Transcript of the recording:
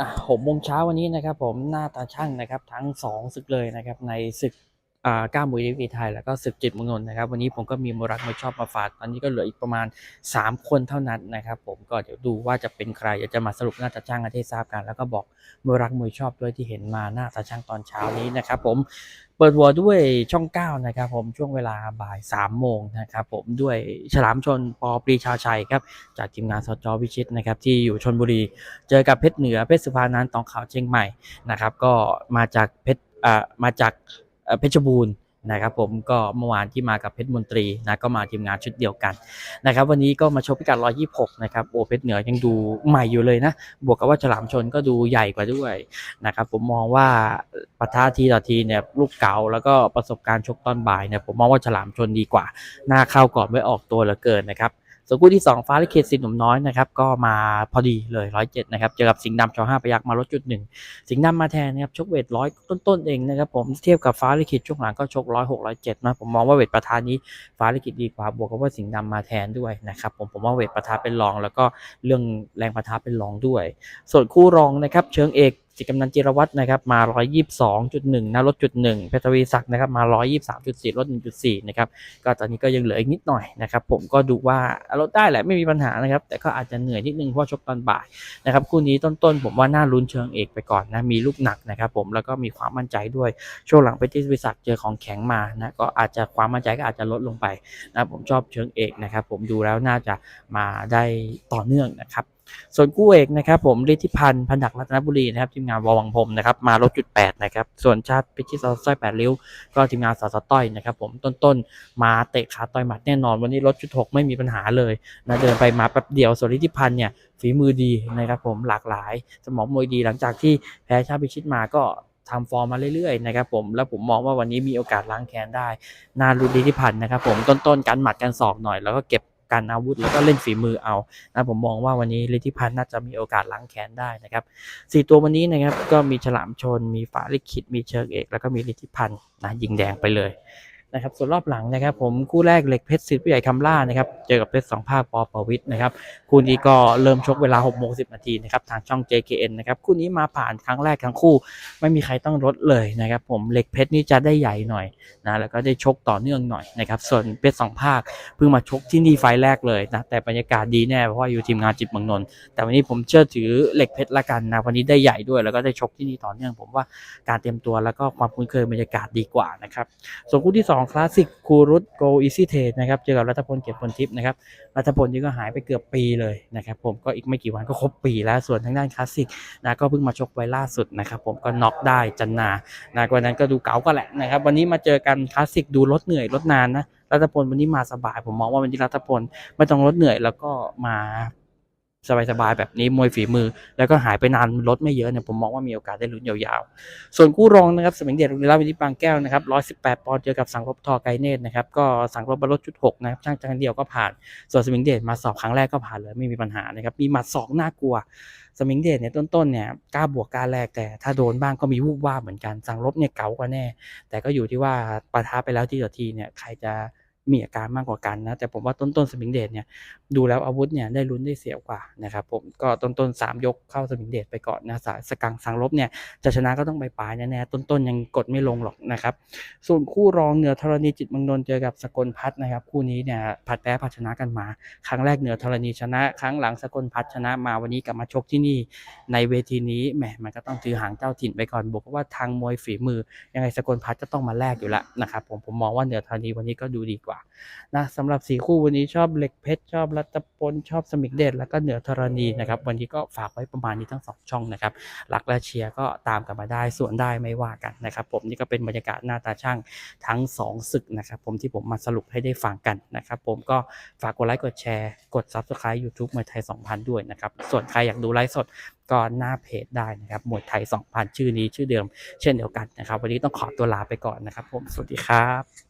อะหกโมงเช้าวันนี้นะครับผมหน้าตาช่างนะครับทั้งสองศึกเลยนะครับในศึก ก้ามวยดีวีไทย แล้วก็ศึกจิตมงนนนะครับ วันนี้ผมก็มีมรักมวยชอบมาฝากตอนนี้ก็เหลืออีกประมาณ 3 คนเท่านั้นนะครับ ผมก็เดี๋ยวดูว่าจะเป็นใครเดี๋ยวจะมาสรุปหน้าตาช่างให้ทราบกัน แล้วก็บอกมรักมวยชอบด้วยที่เห็นมาหน้าตาช่างตอนเช้านี้นะครับ ผมเปิดหัวด้วยช่อง 9 นะครับ ผมช่วงเวลาบ่าย3โมงนะครับ ผมด้วยฉลามชนปอปรีชาชัยครับจากทีมงานสจวิชิตนะครับที่อยู่ชนบุรี เจอกับเพชรเหนือเพชรสุพรรณนันท์ตองขาวเชียงใหม่นะครับ ก็มาจากเพชรมาจาก เพชรบูรณ์นะครับผมก็เมื่อวานที่มากับเพชรมนตรีนะก็มาทีมงานชุดเดียวกันนะครับวันนี้ก็มาชกพิกัด 126 นะครับโอเพชรเหนือยังดูใหม่อยู่เลยนะ บวกกับว่าฉลามชนก็ดูใหญ่กว่าด้วยนะครับผมมองว่าปะทะทีต่อทีเนี่ยลูกเก่าแล้วก็ประสบการณ์ชกตอนบ่ายเนี่ยผมมองว่าฉลามชนดีกว่า หน้าเข้าก่อนไม่ออกตัวเหลือเกินนะครับ ส่วนคู่ที่ 2 ฟ้าลิขิตสินหนุ่มน้อยนะครับก็มาพอดีเลยร้อยเจ็ดนะครับเจอกับสิงห์ดำชอห้าพยักมาลดจุดหนึ่งสิงห์ดำมาแทนนะครับชกเวทร้อยต้นๆเองนะครับผมเทียบกับฟ้าลิขิตช่วงหลังก็ชกร้อยหกร้อยเจ็ดนะผมมองว่าเวทประธานนี้ฟ้าลิขิตดีกว่าบวกกับว่าสิงห์ดำมาแทนด้วยนะครับผมผมว่าเวทประธานเป็นรอง แล้วก็เรื่องแรงประทะเป็นรองด้วย ส่วนคู่รองนะครับเชิงเอก จิกำนันจิรวัตรนะครับมา 122.1นะลดจุดหนึ่งเพชรวีศักดิ์นะครับมา 123.4ลด1.4นะครับก็ตอนนี้ก็ยังเหลืออีกนิดหน่อยนะครับผมก็ดูว่าลดได้แหละไม่มีปัญหานะครับแต่ก็อาจจะเหนื่อยนิดนึงเพราะชกตอนบ่ายนะครับคู่นี้ต้นๆ ผมว่าน่าลุ้นเชิงเอกไปก่อนนะมีลูกหนักนะครับผมแล้วก็มีความมั่นใจด้วยช่วงหลังไปที่วิศักดิ์เจอของแข็งมานะก็อาจจะความมั่นใจก็อาจจะลดลงไปนะผมชอบเชิงเอกนะครับผมดูแล้วน่าจะมาได้ต่อเนื่องนะครับ ส่วนคู่เอกนะครับผมฤทธิพันธ์พันดักรัตนบุรีนะครับทีมงานวอวังพรมนะครับมาลดจุดแปดนะครับส่วนชาติพิชิตสร้อยแปดริ้ว ก็ทีมงานสอสต้อยนะครับผมต้นๆมาเตะขาต่อยหมัดแน่นอนวันนี้ลดจุดหกไม่มีปัญหาเลยนะเดินไปมาแป๊บเดียวส่วนฤทธิพันธ์เนี่ยฝีมือดีนะครับผมหลากหลาย สมองมวยดีหลังจากที่แพ้ชาติพิชิตมาก็ทำฟอร์มมาเรื่อยๆนะครับผมแล้วผมมองว่าวันนี้มีโอกาสล้างแค้นได้ นารุฤทธิพันธ์นะครับผมต้นๆกันหมัดกันศอกหน่อย แล้วก็เก็บ การอาวุธแล้วก็เล่นฝีมือเอานะผมมองว่าวันนี้ฤทธิพันธ์น่าจะมีโอกาสล้างแค้นได้นะครับสี่ตัววันนี้นะครับก็มีฉลามชน มีฝาลิขิตมีเชิงเอก แล้วก็มีฤทธิพันธ์นะยิงแดงไปเลย นะครับส่วนรอบหลังนะครับ ผมคู่แรกเหล็กเพชรสิทธิ์ผู้ใหญ่คำล่านะครับเจอกับเพชรสองภาคปอปวิทย์นะครับคู่นี้ก็เริ่มชกเวลา6โมง10นาทีนะครับทางช่อง JKN นะครับคู่นี้มาผ่านครั้งแรกทั้งคู่ ไม่มีใครต้องลดเลยนะครับผมเหล็กเพชรนี่จะได้ใหญ่หน่อยนะแล้วก็ได้ชกต่อเนื่องหน่อยนะครับส่วนเพชรสองภาคเพิ่งมาชกที่นี่ไฟแรกเลยนะแต่บรรยากาศดีแน่เพราะว่าอยู่ทีมงานจิตเมืองนนท์แต่วันนี้ผมเชื่อถือเหล็กเพชรละกันนะวันนี้ได้ใหญ่ด้วย แล้วก็ได้ชกที่นี่ต่อเนื่องผมว่าการเตรียมตัวแล้วก็ความคุ้นเคยบรรยากาศดีกว่านะครับส่วนคู่ที่สองคลาสสิกคูรุตโกอีซี่เทสนะครับเจอกับรัฐพลเกียรติพลทิพย์นะครับรัฐพลนี่ก็หายไปเกือบปีเลยนะครับผมก็อีกไม่กี่วันก็ครบปีแล้วส่วนทางด้านคลาสสิกนะก็เพิ่งมาชกไว้ล่าสุดนะครับผมก็น็อกได้จันนานะวันนั้นก็ดูเก๋าก็แหละนะครับวันนี้มาเจอกันคลาสสิกดูลดเหนื่อยลดนานนะรัฐพลวันนี้มาสบายผมมองว่าวันนี้รัฐพลไม่ต้องลดเหนื่อยแล้วก็มา สบายๆแบบนี้มวยฝีมือ แล้วก็หายไปนานลดไม่เยอะเนี่ยผมมองว่ามีโอกาสได้ลุ้นยาวๆ ส่วนคู่รองนะครับสมิงเดชรุนลาวินิจบางแก้วนะครับ118ปดปอนด์เจอกับสังรบทอไกเนตนะครับก็สังรบบรถจุดหกนะครับช่างจังเดียวก็ผ่าน ส่วนสมิงเดชมาสอบครั้งแรกก็ผ่านเลยไม่มีปัญหานะครับมีหมัดสองน่ากลัว สมิงเดชเนี่ยต้นๆเนี่ยกล้าบวกกล้าแลกแต่ถ้าโดนบ้างก็มีวูบว่าเหมือนกันสังรบเนี่ยเก๋ากว่าแน่ แต่ก็อยู่ที่ว่าปะทะไปแล้วที่ต่อทีเนี่ยใครจะ มีอาการมากกว่ากันนะ แต่ผมว่าต้นๆสมิงเดชเนี่ยดูแล้วอาวุธเนี่ยได้ลุ้นได้เสียกว่านะครับผมก็ต้นๆสามยกเข้าสมิงเดชไปก่อนนะสายสกังสังรบเนี่ยจะชนะก็ต้องไปปลายแน่ๆต้นๆยังกดไม่ลงหรอกนะครับ ส่วนคู่รองเหนือธรณีจิตมืองนนเจอกับสกลพัฒนะครับคู่นี้เนี่ยผัดแพ้ผัดชนะกันมา ครั้งแรกเหนือธรณีชนะ ครั้งหลังสกลพัฒชนะมาวันนี้กลับมาชกที่นี่ในเวทีนี้แหมมันก็ต้องถือหางเจ้าถิ่นไปก่อนบอกว่าทางมวยฝีมือ ยังไงสกลพัฒน์จะต้องมาแลกอยู่แล้วนะครับผมผมมองว่าเหนือธรณีวันนี้ก็ดูดีกว่านะสำหรับสีคู่วันนี้ชอบเหล็กเพชรชอบรัตพลชอบสมิงเดชแล้วก็เหนือธรณีนะครับวันนี้ก็ฝากไว้ประมาณนี้ทั้งสองช่องนะครับรักและเชียร์ก็ตามกันมาได้ส่วนได้ไม่ว่ากันนะครับ ผมนี่ก็เป็นบรรยากาศหน้าตาช่างทั้ง 2 ศึกนะครับ ผมที่ผมมาสรุปให้ได้ฟังกันนะครับ ผมก็ฝากกดไลค์กดแชร์กด Subscribe YouTube มวยไทย 2000 ด้วยนะครับส่วนใครอยากดูไลฟ์สดก็หน้าเพจได้นะครับมวยไทย 2000 ชื่อนี้ชื่อเดิม เช่นเดียวกันนะครับ วันนี้ต้องขอตัวลาไปก่อนนะครับ ผมสวัสดีครับ